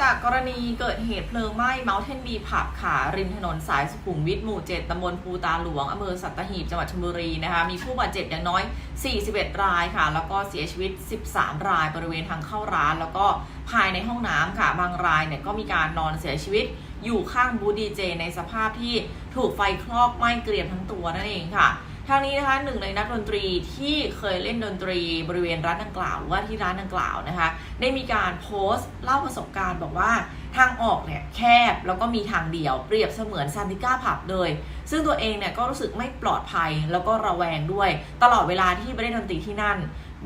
จากกรณีเกิดเหตุเพลิงไหม้เมาเทนบีผับขาริมถนนสายสุขุมวิทหมู่ 7ตำบลภูตาหลวงอำเภอสัตหีบจังหวัดชลบุรีนะคะ มีผู้บาดเจ็บอย่างน้อย 41 รายค่ะ แล้วก็เสียชีวิต 13 รายบริเวณทางเข้าร้าน แล้วก็ภายในห้องน้ำค่ะ บางรายเนี่ยก็มีการนอนเสียชีวิตอยู่ข้างบูธดีเจในสภาพที่ถูกไฟคลอกไหม้เกรียมทั้งตัวนั่นเองค่ะ ทางนี้นะคะหนึ่งในนักดนตรีที่เคยเล่นดนตรีบริเวณร้านดังกล่าวว่าที่ร้านดังกล่าวนะคะ ได้มีการโพสต์เล่าประสบการณ์บอกว่าทางออกเนี่ยแคบแล้วก็มีทางเดียวเปรียบเสมือนซานติก้าผับเลย ซึ่งตัวเองเนี่ยก็รู้สึกไม่ปลอดภัยแล้วก็ระแวงด้วย ตลอดเวลาที่ไปเล่นดนตรีที่นั่น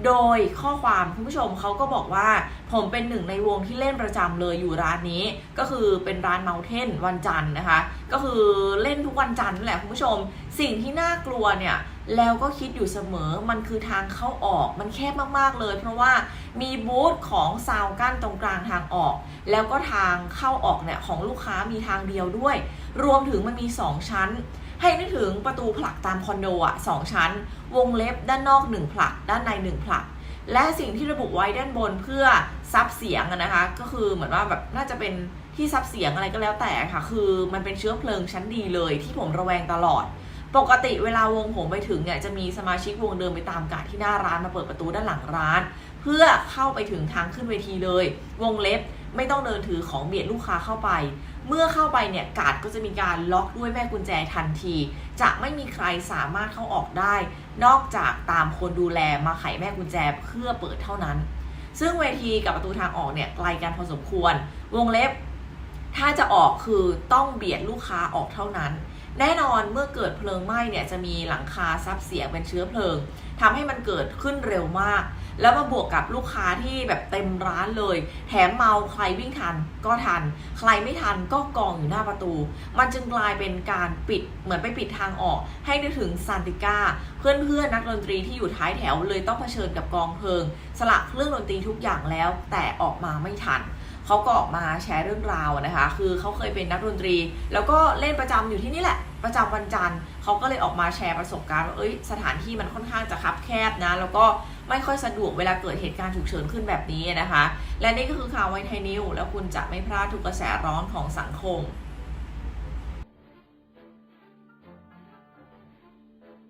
โดยข้อความคุณผู้ชมเขาก็บอกว่าผมเป็นหนึ่งในวงที่เล่นประจำเลยอยู่ร้านนี้ ก็คือเป็นร้านเม u เทนวันจันทร์นะคะ ก็คือเล่นทุกวันจันทร์นั่นแหละคุณผู้ชม สิ่งที่น่ากลัวเนี่ยแล้วก็คิดอยู่เสมอมันคือทางเข้าออกมันแคบมากๆเลย เพราะว่ามีบูธของซาวกั้นตรงกลางทางออก แล้วก็ทางเข้าออกเนี่ยของลูกค้ามีทางเดียวด้วย รวมถึงมันมี 2 ชั้น ให้นึกถึงประตูผลักตามคอนโดอะสองชั้น วงเล็บด้านนอก 1 ผลัก ด้านใน 1 ผลัก และสิ่งที่ระบุไว้ด้านบนเพื่อซับเสียงนะคะ ก็คือเหมือนว่าแบบน่าจะเป็นที่ซับเสียงอะไรก็แล้วแต่ค่ะ คือมันเป็นเชื้อเพลิงชั้นดีเลยที่ผมระแวงตลอด ปกติเวลาวงผมไปถึงเนี่ยจะมีสมาชิกวงเดินไปตามกาดที่หน้าร้านมาเปิดประตูด้านหลังร้าน เพื่อเข้าไปถึงทางขึ้นเวทีเลย วงเล็บไม่ต้องเดินถือของเบียดลูกค้าเข้าไป เมื่อเข้าไปเนี่ยกาดก็จะมีการล็อกด้วยแม่กุญแจทันที จะไม่มีใครสามารถเข้าออกได้ นอกจากตามคนดูแลมาไขแม่กุญแจเพื่อเปิดเท่านั้น ซึ่งเวทีกับประตูทางออกเนี่ยไกลกันพอสมควร วงเล็บ ถ้าจะออกคือต้องเบียดลูกค้าออกเท่านั้น แน่นอนเมื่อเกิดเพลิงไหม้เนี่ยจะมีหลังคาซับเสียงเป็นเชื้อเพลิงทำให้มันเกิดขึ้นเร็วมาก แล้วมาบวกกับลูกค้าที่แบบเต็มร้านเลย แถมเมาใครวิ่งทันก็ทัน ใครไม่ทันก็กองอยู่หน้าประตู มันจึงกลายเป็นการปิดเหมือนไปปิดทางออก ให้นึกถึงซานติก้าเพื่อนๆนักดนตรีที่อยู่ท้ายแถวเลยต้องเผชิญกับกองเพลิง สละเครื่องดนตรีทุกอย่างแล้ว แต่ออกมาไม่ทัน เขาก็ออกมาแชร์เรื่องราวนะคะ คือเขาเคยเป็นนักดนตรี แล้วก็เล่นประจำอยู่ที่นี่แหละ ประจำวันจันทร์เขาก็เลยออกมาแชร์ประสบการณ์ว่าเอ้ยสถานที่มันค่อนข้างจะคับแคบนะ แล้วก็ไม่ค่อยสะดวกเวลาเกิดเหตุการณ์ฉุกเฉินขึ้นแบบนี้นะคะ และนี่ก็คือข่าวไวไทยนิวแล้วคุณจะไม่พลาดทุกกระแสร้อนของสังคม